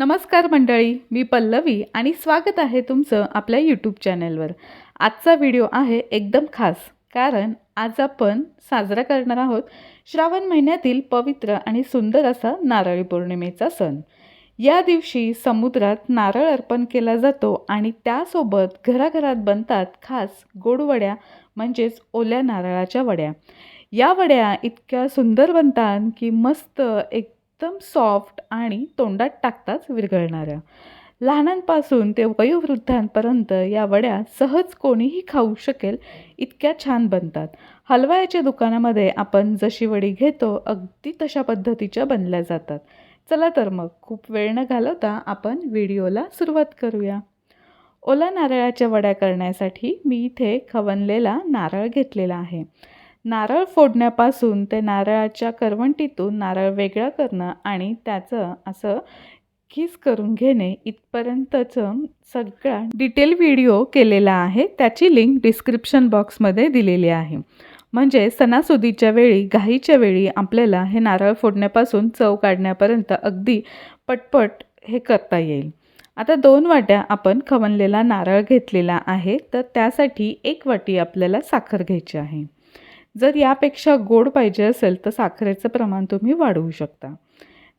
नमस्कार मंडळी मी पल्लवी आणि स्वागत आहे तुमचं आपल्या यूट्यूब चॅनलवर आजचा व्हिडिओ आहे एकदम खास कारण आज आपण साजरा करणार आहोत श्रावण महिन्यातील पवित्र आणि सुंदर असा नारळी पौर्णिमेचा सण. या दिवशी समुद्रात नारळ अर्पण केला जातो आणि त्यासोबत घराघरात बनतात खास गोड वड्या म्हणजेच ओल्या नारळाच्या वड्या. या वड्या इतक्या सुंदर बनतात की मस्त एक एकदम सॉफ्ट आणि तोंडात टाकताच विरघळणाऱ्या लहानांपासून ते वयोवृद्धांपर्यंत या वड्या सहज कोणीही खाऊ शकेल इतक्या छान बनतात. हलवायाच्या दुकानामध्ये आपण जशी वडी घेतो अगदी तशा पद्धतीच्या बनल्या जातात. चला तर मग खूप वेळ न घालवता आपण व्हिडिओला सुरुवात करूया. ओला नारळाच्या वड्या करण्यासाठी मी इथे खवणलेला नारळ घेतलेला आहे. नारळ फोडण्यापासून ते नारळाच्या करवंटीतून नारळ वेगळा करणं आणि त्याचं असं खीस करून घेणे इथपर्यंतचं सगळा डिटेल व्हिडिओ केलेला आहे. त्याची लिंक डिस्क्रिप्शन बॉक्समध्ये दिलेली आहे. म्हणजे सणासुदीच्या वेळी घाईच्या वेळी आपल्याला हे नारळ फोडण्यापासून चव काढण्यापर्यंत अगदी पटपट हे करता येईल. आता दोन वाट्या आपण खवणलेला नारळ घेतलेला आहे. तर त्यासाठी एक वाटी आपल्याला साखर घ्यायची आहे. जर यापेक्षा गोड पाहिजे असेल तर साखरेचं प्रमाण तुम्ही वाढवू शकता.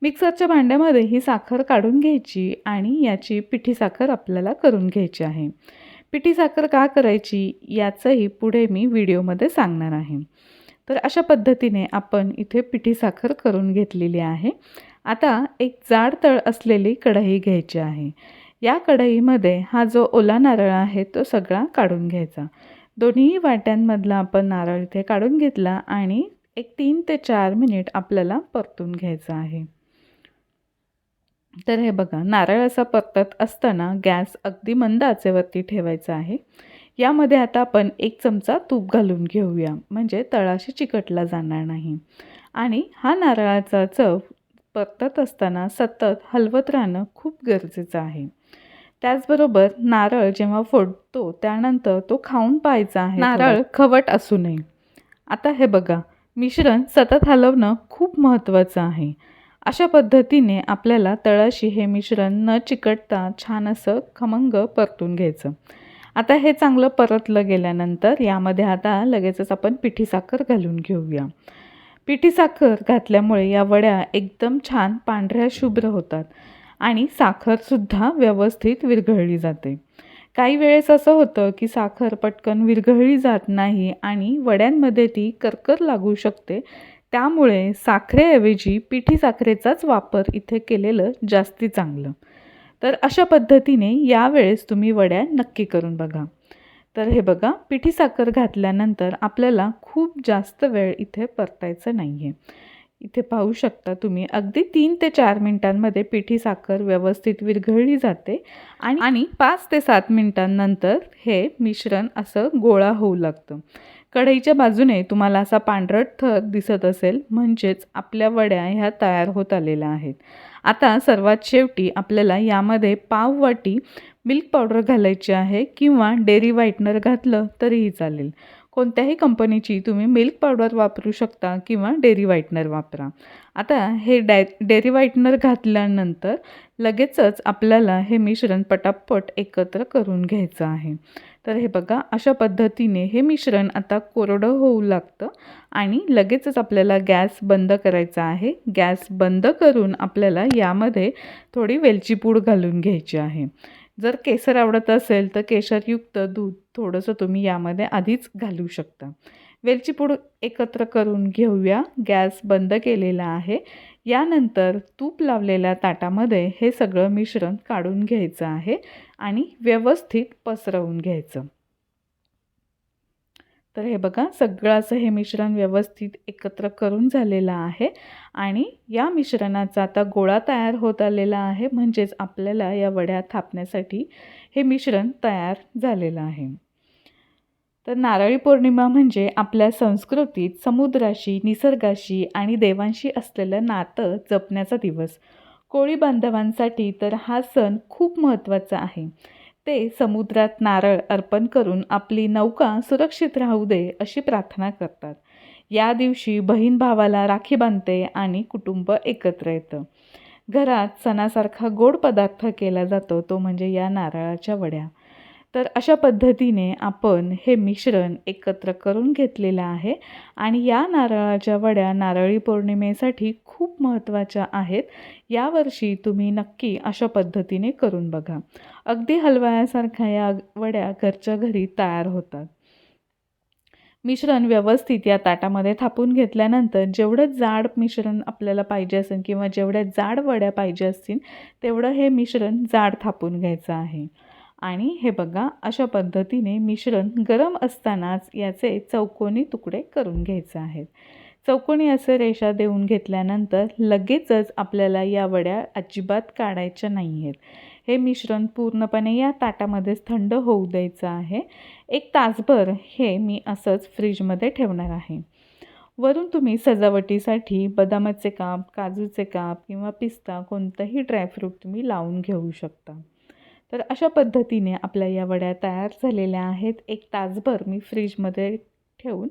मिक्सरच्या भांड्यामध्ये ही साखर काढून घ्यायची आणि याची पिठी साखर आपल्याला करून घ्यायची आहे. पिठी साखर का करायची याचंही पुढे मी व्हिडिओमध्ये सांगणार आहे. तर अशा पद्धतीने आपण इथे पिठी साखर करून घेतलेली आहे. आता एक जाड तळ असलेली कढई घ्यायची आहे. या कढईमध्ये हा जो ओला नारळ आहे तो सगळा काढून घ्यायचा. दोन्ही वाट्यांमधला आपण नारळ इथे काढून घेतला आणि एक तीन ते चार मिनिट आपल्याला परतून घ्यायचं आहे. तर हे बघा नारळ असा परतत असताना गॅस अगदी मंद आचेवरती ठेवायचा आहे. यामध्ये आता आपण एक चमचा तूप घालून घेऊया म्हणजे तळाशी चिकटला जाणार नाही. आणि हा नारळाचा चव परतत असताना सतत हलवत राहणं खूप गरजेचं आहे. त्याचबरोबर नारळ जेव्हा फोडतो त्यानंतर तो खाऊन पाहायचा आहे नारळ खवट असू नये. आता हे बघा मिश्रण सतत हलवणं खूप महत्त्वाचं आहे. अशा पद्धतीने आपल्याला तळाशी हे मिश्रण न चिकटता छान असं खमंग परतून घ्यायचं. आता हे चांगलं परतलं गेल्यानंतर यामध्ये आता लगेचच आपण पिठी साखर घालून घेऊया. पिठी साखर घातल्यामुळे या वड्या एकदम छान पांढऱ्या शुभ्र होतात. आणि साखरसुद्धा व्यवस्थित विरघळली जाते. काही वेळेस असं होतं की साखर पटकन विरघळली जात नाही आणि वड्यांमध्ये ती करकर लागू शकते त्यामुळे साखरेऐवजी पिठी साखरेचाच वापर इथे केलेलं जास्ती चांगलं. तर अशा पद्धतीने यावेळेस तुम्ही वड्या नक्की करून बघा. तर हे बघा पिठी साखर घातल्यानंतर आपल्याला खूप जास्त वेळ इथे परतायचं नाही आहे इथे पाहू शकता तुम्ही. अगदी तीन ते चार मिनटांमध्ये पिठी साखर व्यवस्थित विरघळली जाते आणि आणि पाच ते सात मिनटांनंतर हे मिश्रण असं गोळा होऊ लागतं. कढईच्या बाजूने तुम्हाला असा पांढरट थर दिसत असेल म्हणजेच आपल्या वड्या ह्या तयार होत आलेल्या आहेत. आता सर्वात शेवटी आपल्याला यामध्ये पाव वाटी मिल्क पावडर घालायची आहे किंवा डेअरी व्हाईटनर घातलं तरीही चालेल. कोणत्याही कंपनीची तुम्ही मिल्क पावडर वापरू शकता किंवा डेअरी व्हाईटनर वापरा. आता हे डाय डेअरी व्हाईटनर घातल्यानंतर लगेचच आपल्याला हे मिश्रण पटापट एकत्र करून घ्यायचं आहे. तर हे बघा अशा पद्धतीने हे मिश्रण आता कोरडं होऊ लागतं आणि लगेचच आपल्याला गॅस बंद करायचा आहे. गॅस बंद करून आपल्याला यामध्ये थोडी वेलची पूड घालून घ्यायची आहे. जर केसर आवडत असेल तर केशरयुक्त दूध थोडंसं तुम्ही यामध्ये आधीच घालू शकता. वेलची पूड एकत्र करून घेऊया. गॅस बंद केलेला आहे. यानंतर तूप लावलेल्या ताटामध्ये हे सगळं मिश्रण काढून घ्यायचं आहे आणि व्यवस्थित पसरवून घ्यायचं. तर हे बघा सगळं असं हे मिश्रण व्यवस्थित एकत्र करून झालेलं आहे आणि या मिश्रणाचा आता गोळा तयार होत आलेला आहे म्हणजेच आपल्याला या वड्या थापण्यासाठी हे मिश्रण तयार झालेलं आहे. तर नारळी पौर्णिमा म्हणजे आपल्या संस्कृतीत समुद्राशी निसर्गाशी आणि देवांशी असलेलं नातं जपण्याचा दिवस. कोळी बांधवांसाठी तर हा सण खूप महत्त्वाचा आहे. ते समुद्रात नारळ अर्पण करून आपली नौका सुरक्षित राहू दे अशी प्रार्थना करतात. या दिवशी बहीण भावाला राखी बांधते आणि कुटुंब एकत्र येतं. घरात सणासारखा गोड पदार्थ केला जातो तो म्हणजे या नारळाच्या वड्या. तर अशा पद्धतीने आपण हे मिश्रण एकत्र करून घेतलेलं आहे. आणि या नारळाच्या वड्या नारळी पौर्णिमेसाठी खूप महत्त्वाच्या आहेत. यावर्षी तुम्ही नक्की अशा पद्धतीने करून बघा. अगदी हलवायासारख्या या वड्या घरच्या घरी तयार होतात. मिश्रण व्यवस्थित या ताटामध्ये थापून घेतल्यानंतर जेवढं जाड मिश्रण आपल्याला पाहिजे असेल किंवा जेवढ्या जाड वड्या पाहिजे असतील तेवढं हे मिश्रण जाड थापून घ्यायचं आहे. आणि हे बघा अशा पद्धतीने मिश्रण गरम असतानाच याचे चौकोनी तुकडे करून घ्यायचे आहेत. चौकोनी असे रेषा देऊन घेतल्यानंतर लगेचच आपल्याला या वड्या अजिबात काढायच्या नाही आहेत हे मिश्रण पूर्णपणे या ताटामध्येच थंड होऊ द्यायचं आहे. एक तासभर हे मी असंच फ्रीजमध्ये ठेवणार आहे. वरून तुम्ही सजावटीसाठी बदामाचे काप काजूचे काप किंवा पिस्ता कोणतंही ड्रायफ्रूट तुम्ही लावून घेऊ शकता. तर अशा पद्धतीने आपल्या या वड्या तयार झालेल्या आहेत. एक तासभर मी फ्रीजमध्ये ठेवून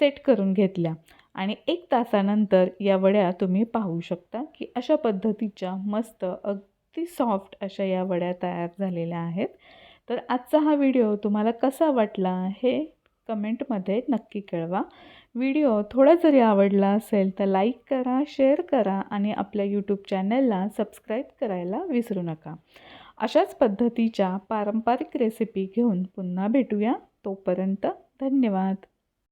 सेट करून घेतल्या. आणि एक तासानंतर या वड्या तुम्ही पाहू शकता की अशा पद्धतीच्या मस्त अगदी सॉफ्ट अशा या वड्या तयार झालेल्या आहेत. तर आजचा हा व्हिडिओ तुम्हाला कसा वाटला हे कमेंटमध्ये नक्की कळवा. व्हिडिओ थोडा जरी आवडला असेल तर लाईक करा शेअर करा आणि आपल्या यूट्यूब चॅनलला सबस्क्राईब करायला विसरू नका. अशाच पद्धतीच्या पारंपरिक रेसिपी घेऊन पुन्हा भेटूया. तोपर्यंत धन्यवाद.